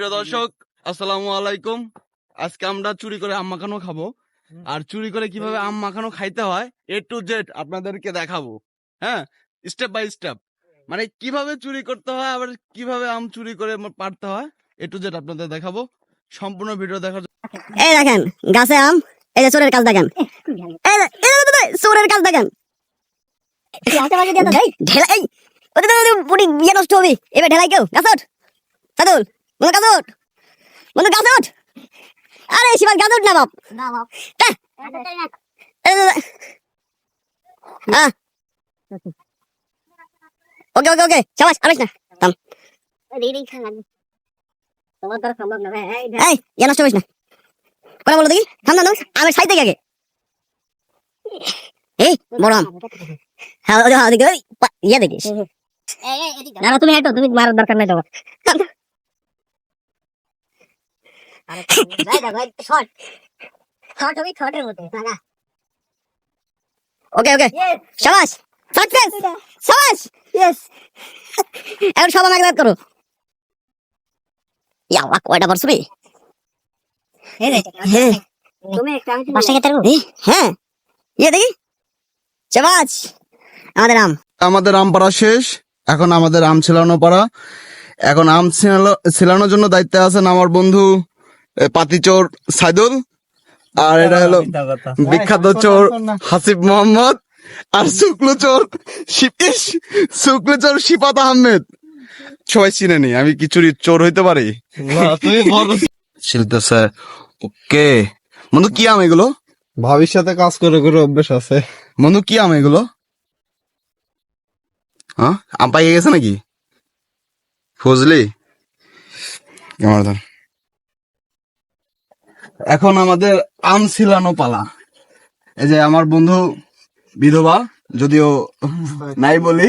সুপ্রিয় দর্শক আসসালামু আলাইকুম আজকে আমরা চুরি করে আম মাখানো খাব আর চুরি করে কীভাবে আম মাখানো খাইতে হয় এ টু জেড আপনাদেরকে দেখাবো হ্যাঁ স্টেপ বাই স্টেপ মানে কীভাবে চুরি করতে হয় আবার কীভাবে আম চুরি করে পারতে হয় এ টু জেড আপনাদের দেখাবো সম্পূর্ণ ভিডিও দেখার জন্য এই দেখেন গাছে আম এই যে চোরের কাজ দেখেন চোরের কাজ দেখেন ঢেলাই ওদের ইয়ে নষ্ট হবে এবার ঢেলাই কেউ গাছ সাদুল বন্ধু গাছ ওঠ বন্ধু গাছ ওঠ আরে শিবাল গাছ না বাপ। হ্যাঁ ওকে ওকে ওকে সবাস আবেশ না। থাম। এই ইয়ে নষ্ট করিস না। কথা বলো দেখি। থাম থাম থাম। আমের আগে এই বড় আম। হ্যাঁ ওই যে, হ্যাঁ ওদিকে ওই পা- ইয়ে দেখিস। না না তুমি হেঁটো তুমি মারার দরকার নাই তোমার। ওকে ওকে সাবাস সাকসেস সাবাস। ইয়েস এখন সব আমাকে করো। ইয়াল্লা কয়টা হ্যাঁ ইয়ে দেখি। আমাদের আম। আমাদের আম পাড়া শেষ। এখন আমাদের আম ছিলানো পাড়া। এখন আম ছিলানো ছিলানোর জন্য দায়িত্বে আছেন আমার বন্ধু পাতিচোর সাইদুল আর এটা হলো বিখ্যাত চোর হাসিব মোহাম্মদ আর শুক্লো চোর শিপিস শুক্লো চোর শিপাত আহমেদ। সবাই চিনে নি আমি কি চুরি চোর হইতে পারি? শিলতেছে ওকে। বন্ধু কি আম এগুলো? ভাবির সাথে কাজ করে করে অভ্যেস আছে। বন্ধু কি আম এগুলো? হ্যাঁ আম পাইয়ে গেছে নাকি? ফজলি। আমার ধর। এখন আমাদের আম ছিলানো পালা। এই যে আমার বন্ধু বিধবা যদিও নাই বলি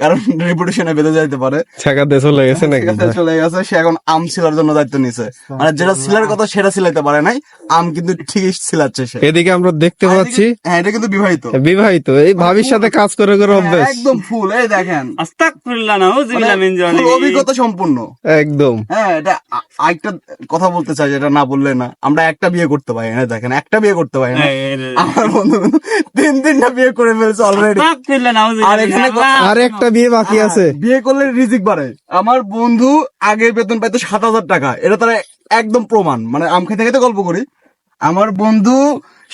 কারণ রেপুটেশনে বেঁধে যাইতে পারে। ছেকাতে চলে গেছে নাকি? চলে গেছে সে এখন আম ছিলার জন্য দায়িত্ব নিছে। মানে যেটা ছিলার কথা সেটা সিলাইতে পারে নাই আম কিন্তু ঠিকই ছিলাচ্ছে সে। এদিকে আমরা দেখতে পাচ্ছি। হ্যাঁ এটা কিন্তু বিবাহিত। বিবাহিত। এই ভাবির সাথে কাজ করে করে অভ্যেস। একদম ফুল এই দেখেন। আস্তাগফিরুল্লাহ নাউযুবিল্লাহ মিন জালিক অভিজ্ঞতা সম্পূর্ণ। একদম। হ্যাঁ এটা আরেকটা কথা বলতে চাই যেটা না বললে না। আমরা একটা বিয়ে করতে পারি না দেখেন একটা বিয়ে করতে পারি না। আমার বন্ধু তিন তিনটা বিয়ে করে ফেলছে অলরেডি আর এখানে আর একটা বিয়ে বাকি আছে। বিয়ে করলে রিজিক বাড়ে। আমার বন্ধু আগে বেতন পাইতো সাত হাজার টাকা। এটা তারা একদম প্রমাণ। মানে আম খেতে খেতে গল্প করি। আমার বন্ধু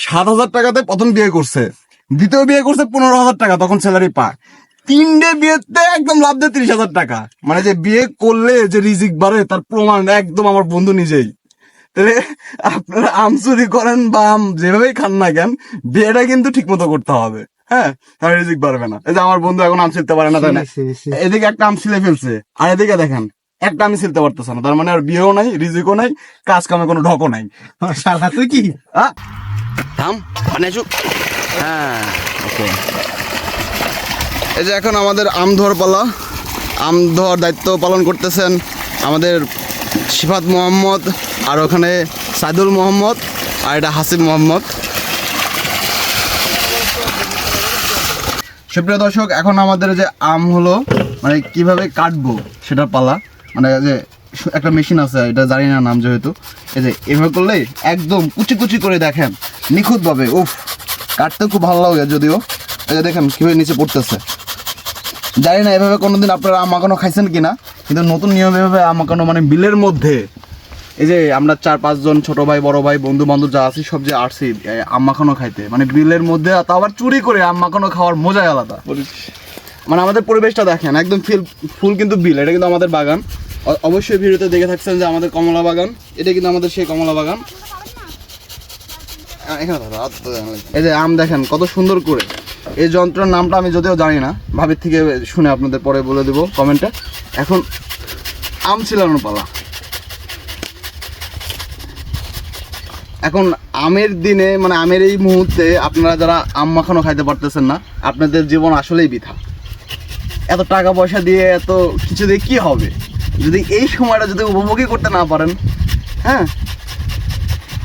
সাত হাজার টাকাতে প্রথম বিয়ে করছে। দ্বিতীয় বিয়ে করছে পনেরো হাজার টাকা তখন স্যালারি পায়। তিনটে বিয়েতে একদম লাভ দেয় তিরিশ হাজার টাকা। মানে যে বিয়ে করলে যে রিজিক বাড়ে তার প্রমাণ একদম আমার বন্ধু নিজেই। তাহলে আপনারা আম চুরি করেন বা আম যেভাবেই খান না কেন বিয়েটা কিন্তু ঠিক মতো করতে হবে। হ্যাঁ? তাহলে রিজিক বাড়বে না। এই যে আমার বন্ধু এখন আম ছিলতে পারে না তাই না? এদিকে একটা আম ছিলে ফেলছে। আর এদিকে দেখেন একটা আমি ছিলতে পারতেছে না। তার মানে আর বিয়েও নাই রিজিকও নাই কাজ কামে কোনো ঢকও নাই। শালা তুই কি? থাম মানে হ্যাঁ ওকে। এই যে এখন আমাদের আম ধোয়ার পালা। আম ধোয়ার দায়িত্ব পালন করতেছেন আমাদের সিফাত মোহাম্মদ, আর ওখানে সাইদুল মোহাম্মদ, আর এটা হাসিব মোহাম্মদ। সুপ্রিয় দর্শক, এখন আমাদের যে আম হলো মানে কীভাবে কাটবো সেটা পালা। মানে যে একটা মেশিন আছে, এটা জানি না নাম যেহেতু। এই যে এভাবে করলে একদম কুচি কুচি করে দেখেন নিখুঁত ভাবে উফ, কাটতে খুব ভালো লাগে যদিও। এই যে দেখেন কীভাবে নিচে পড়তেছে। জানি না, এভাবে কোনোদিন আপনারা আম মাখানো খাইছেন কিনা, কিন্তু নতুন নিয়ম এভাবে আম মাখানো মানে বিলের মধ্যে, এই যে আমরা চার, পাঁচজন ছোট ভাই, বড় ভাই বন্ধু বান্ধব যা আছি সব যে আসছি এই আম মাখানো খাইতে। মানে বিলের মধ্যে, তা আবার চুরি করে আম মাখানো খাওয়ার মজাই আলাদা। মানে আমাদের পরিবেশটা দেখেন, একদম ফিল, ফুল কিন্তু বিল, এটা কিন্তু আমাদের বাগান। অবশ্যই ভিডিওতে দেখে থাকছেন যে আমাদের কমলা বাগান, এটা কিন্তু আমাদের সেই কমলা বাগান। এখানে। এই যে আম দেখেন, কত সুন্দর করে। এই যন্ত্রের নামটা আমি যদিও জানি না, ভাবির থেকে শুনে আপনাদের পরে বলে দেবো কমেন্টে এখন আম ছিলানো পালা। এখন আমের দিনে মানে আমের এই মুহূর্তে আপনারা যারা আম মাখানো খাইতে পারতেছেন না, আপনাদের জীবন আসলেই বৃথা। এত টাকা পয়সা দিয়ে, এত কিছু দিয়ে কি হবে? যদি এই সময়টা যদি উপভোগই করতে না পারেন হ্যাঁ?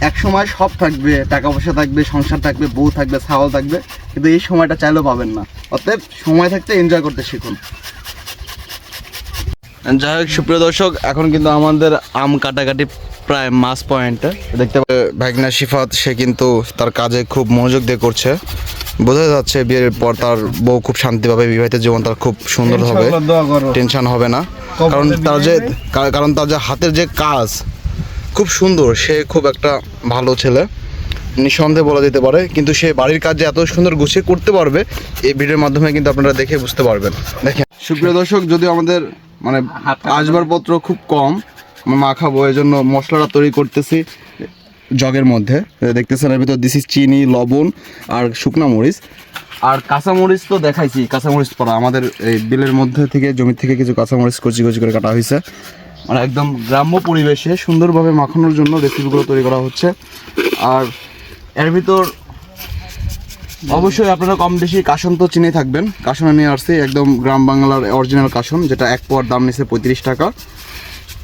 এক সময় সব থাকবে, টাকা পয়সা থাকবে, সংসার থাকবে, বউ থাকবে, ছাগল থাকবে। কিন্তু এই সময়টা চাইলেও পাবেন না। অতএব সময় থাকতে এনজয় করতে শিখুন। যাই হোক সুপ্রিয় দর্শক এখন কিন্তু আমাদের আম কাটাকাটি প্রায় মাস পয়েন্টে। দেখতে পাবে ভাগনা শিফাত সে কিন্তু তার কাজে খুব মনোযোগ দিয়ে করছে। বোঝা যাচ্ছে বিয়ের পর তার বউ খুব শান্তি পাবে বিবাহিত জীবন তার খুব সুন্দর হবে। টেনশন হবে না। কারণ তার যে কারণ তার যে হাতের যে কাজ খুব সুন্দর। সে খুব একটা ভালো ছেলে। নিঃসন্দেহে বলা যেতে পারে, কিন্তু সে বাড়ির কাজ যে এত সুন্দর গুছিয়ে করতে পারবে, এই ভিডিওর মাধ্যমে কিন্তু আপনারা দেখে বুঝতে পারবেন। দেখেন। সুপ্রিয় দর্শক যদিও আমাদের মানে আসবাবপত্র খুব কম, আমরা মাখাবো এই জন্য মশলাটা তৈরি করতেছি জগের মধ্যে। দেখতেছেন এর ভিতর দিছি চিনি, লবণ আর শুকনা মরিচ। আর কাঁচামরিচ তো দেখাইছি কাঁচামরিচ পড়া। আমাদের এই বিলের মধ্যে থেকে জমি থেকে কিছু কাঁচামরিচ কচি কচি করে কাটা হয়েছে মানে একদম গ্রাম্য পরিবেশে সুন্দরভাবে মাখানোর জন্য রেসিপিগুলো তৈরি করা হচ্ছে। আর এর ভিতর অবশ্যই আপনারা কম বেশি কাশন তো চিনে থাকবেন। কাশনে নিয়ে আসছি একদম গ্রাম বাংলার অরিজিনাল কাশন যেটা এক পোয়ার দাম নিচ্ছে পঁয়ত্রিশ টাকা।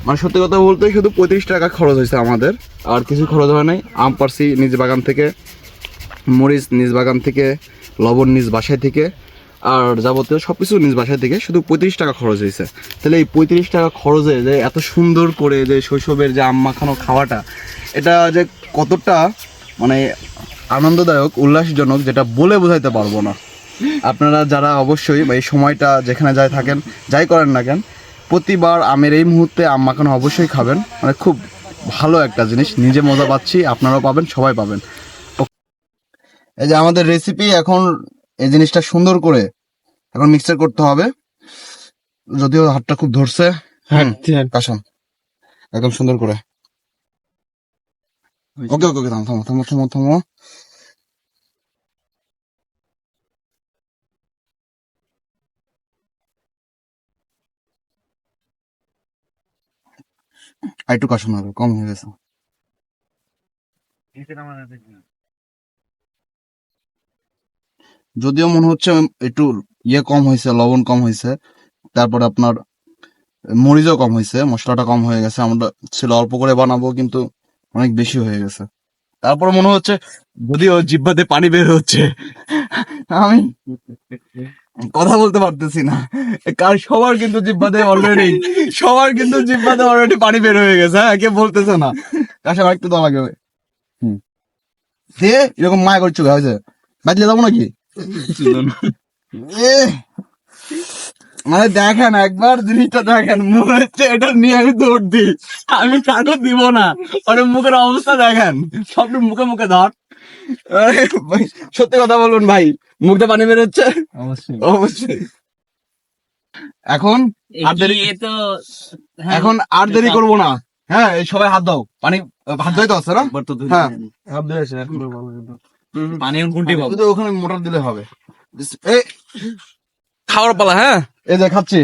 মানে সত্যি কথা বলতে শুধু পঁয়ত্রিশ টাকা খরচ হয়েছে আমাদের, আর কিছু খরচ হয় নাই। আম পারছি নিজ বাগান থেকে, মরিচ নিজ বাগান থেকে, লবণ নিজ বাসায় থেকে, আর যাবতীয় সব কিছু নিজ বাসায় থেকে, শুধু পঁয়ত্রিশ টাকা খরচ হয়েছে। তাহলে এই পঁয়ত্রিশ টাকা খরচে যে এত সুন্দর করে যে শৈশবের যে আম মাখানো খাওয়াটা, এটা যে কতটা মানে আনন্দদায়ক উল্লাসজনক যেটা বলে বোঝাইতে পারব না। আপনারা যারা অবশ্যই এই সময়টা যেখানে যাই থাকেন যাই করেন না কেন প্রতিবার আমের এই মুহূর্তে আম মাখানো অবশ্যই খাবেন। মানে খুব ভালো একটা জিনিস নিজে মজা পাচ্ছি আপনারাও পাবেন সবাই পাবেন। এই যে আমাদের রেসিপি এখন এই জিনিসটা সুন্দর করে এখন মিক্সচার করতে হবে। যদিও হাতটা খুব ধরছে। হুম, কাশন একদম সুন্দর করে। ওকে ওকে ওকে থামো থামো থামো থামো থামো আর একটু কাশন হবে যদিও মনে হচ্ছে, একটু ইয়ে কম হয়েছে, লবণ কম হয়েছে, তারপরে আপনার মরিচও কম হয়েছে, মশলাটা কম হয়ে গেছে, আমরা ছিল অল্প করে বানাবো, কিন্তু অনেক বেশি হয়ে গেছে। তারপরে মনে হচ্ছে যদিও জিব্বাতে পানি বের হচ্ছে আমি কথা বলতে পারতেছি না। কার সবার কিন্তু জিব্বাতে অলরেডি সবার কিন্তু জিব্বাতে অলরেডি পানি বের হয়ে গেছে হ্যাঁ কে বলতেছে না। কাছে একটু দেওয়া লাগবে হুম। দিয়ে এরকম মায়া করছ হয়েছে বাজলে যাব নাকি? এ, মানে দেখেন একবার জিনিসটা দেখেন মনে হচ্ছে এটা নিয়ে আমি দৌড় দিই আমি কাকু দিব না। ওর মুখের অবস্থা দেখেন সব মুখে মুখে ধর। ভাই, সত্যি কথা বলুন ভাই মুখে পানি বেরোচ্ছে? অবশ্যই। অবশ্যই। এখন আর দেরি তো এখন আর দেরি করব না। হ্যাঁ এই সবাই হাত দাও। পানি হাত ধুইতে আছে না? হ্যাঁ। পানি কোনটি পাবো? ওখানে মোটর দিলে হবে। এই খাওয়ার পালা হ্যাঁ? এই যে খাচ্ছি।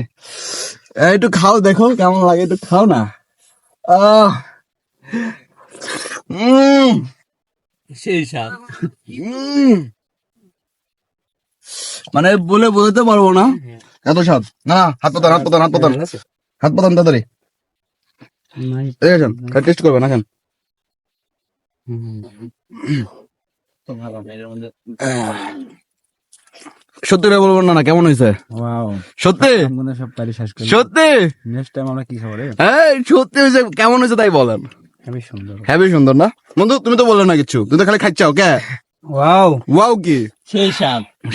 একটু খাও দেখো কেমন লাগে একটু খাও না। আহ। সেই মানে বলে বোঝাতে পারব না। এত স্বাদ। না হাত পাতান হাত পাতান হাত পাতান। হাত পাতান তাড়াতাড়ি। এই আছেন টেস্ট করবেন আছেন সত্যি করে বলবেন না না কেমন হয়েছে? সত্যি? সব পারি শেষ করি সত্যি? নেক্সট টাইম আমরা কি খাব রে? এই সত্যি হয়েছে কেমন হয়েছে তাই বলেন। সুন্দর। হ্যাভি সুন্দর না? বন্ধু তুমি তো বললে না কিছু। তুমি তো খালি খাচ্ছাও কে? ওয়াও ওয়াও কি? সেই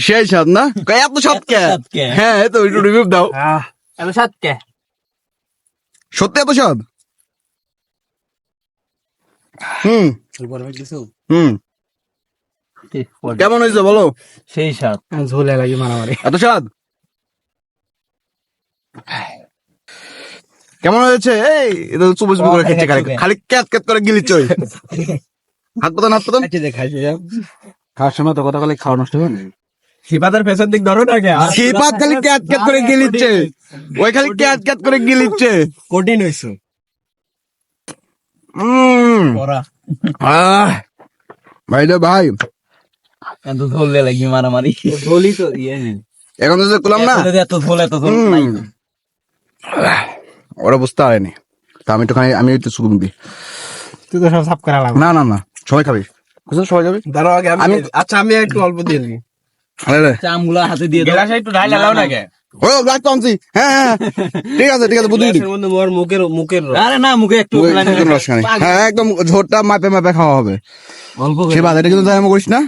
সেই স্বাদ না? এত স্বাদ কে? হ্যাঁ তো একটু রিভিউ দাও। এত সাত কে? সত্যি এত স্বাদ? হুম হুম। কেমন হয়েছে বলো? সেই সাপ ঝোলে লাগি মারামারি। এত স্বাদ? কেমন হয়েছে? এই এটা তো চুপি চুপি করে খেচ্ছে খালি খালি ক্যাত ক্যাত করে গিলিচ্ছে ওই। হাত পাতান হাত পাতান। খাওয়ার সময় তো কথা বলে খাওয়া নষ্ট হবে সিপাতের পেছন দিক ধরো না কে সিপাত খালি ক্যাত ক্যাত করে গিলিচ্ছে। ওই খালি ক্যাত ক্যাত করে গিলিচ্ছে। কঠিন হইছো ভাই ভাই। এত ধরলে লাগি মারামারি। ধলি তো ইয়ে এখন তো করলাম না? এত ধোল এত ধোল নাই। ওরা বুঝতে পারেনি তা আমি একটুখানি আমি একটু সুগুম দিই তুই তো সব সাফ করা লাগবে। না না না। সবাই খাবি। বুঝছ সবাই খাবি। ধরো আগে আমি আচ্ছা আমি একটু অল্প দিয়ে দিই। আরে চামগুলা হাতে দিয়ে দাও। গেলাসে একটু ঢাইলা লাও না। কে ও লাইট আনছি। হ্যাঁ হ্যাঁ ঠিক আছে ঠিক আছে বুঝলি মধ্যে মোর মুখের মুখের আরে না মুখে একটু হ্যাঁ একদম ঝোরটা মাপে মাপে খাওয়া হবে। অল্প সে এটা কিন্তু তাই করিস না?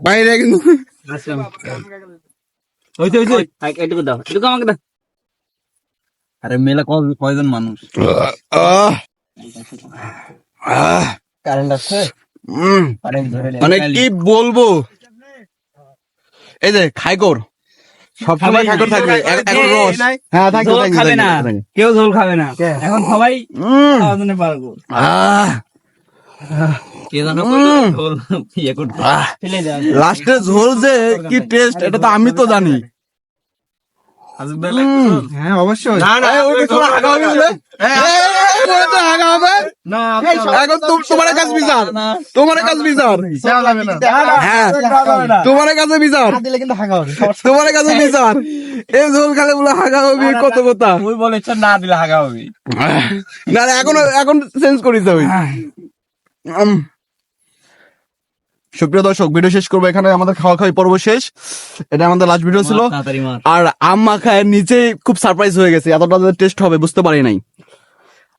বাইরে কিন্তু আমাকে দাও। আরে মেলা ক- কয়জন মানুষ? কারেন্ট আছে মানে কি বলব? এই যে খাইকর। সবসময় খাইকর থাকবে এখন রস। হ্যাঁ থাকবে খাবে না কেউ ঝোল খাবে না। এখন সবাই পারব। আহ, ঝোল ইয়ে লাস্টে যে কি টেস্ট এটা তো আমি তো জানি হ্যাঁ অবশ্যই এই, ওই পেছনে হাগা হবে বলে? এই, এই, এই, ওই তো হাগা হবে? না এখন তুম- তোমার কাছে বিচার তোমার কাছে বিচার হ্যাঁ তোমার কাছে বিচার তোমার কাছে বিচার এই ঝোল খালে বলে হাগা হবে কত কথা তুই বলেছ না দিলে হাগা হবে না এখন এখন চেঞ্জ করিস ওই উম। সুপ্রিয় দর্শক ভিডিও শেষ করব এখানে। আমাদের খাওয়া খাওয়াই পর্ব শেষ। এটা আমাদের লাস্ট ভিডিও ছিল। আর আম মাখায় নিচে খুব সারপ্রাইজ হয়ে গেছে। এতটা টেস্ট হবে বুঝতে পারি নাই।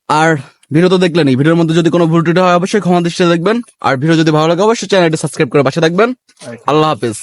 আর ভিডিও তো দেখলেনই ভিডিওর মধ্যে যদি কোনো ভুল টুটি হয় অবশ্যই ক্ষমা দৃষ্টিতে দেখবেন। আর ভিডিও যদি ভালো লাগে অবশ্যই চ্যানেলটি সাবস্ক্রাইব করে পাশে থাকবেন। আল্লাহ হাফেজ।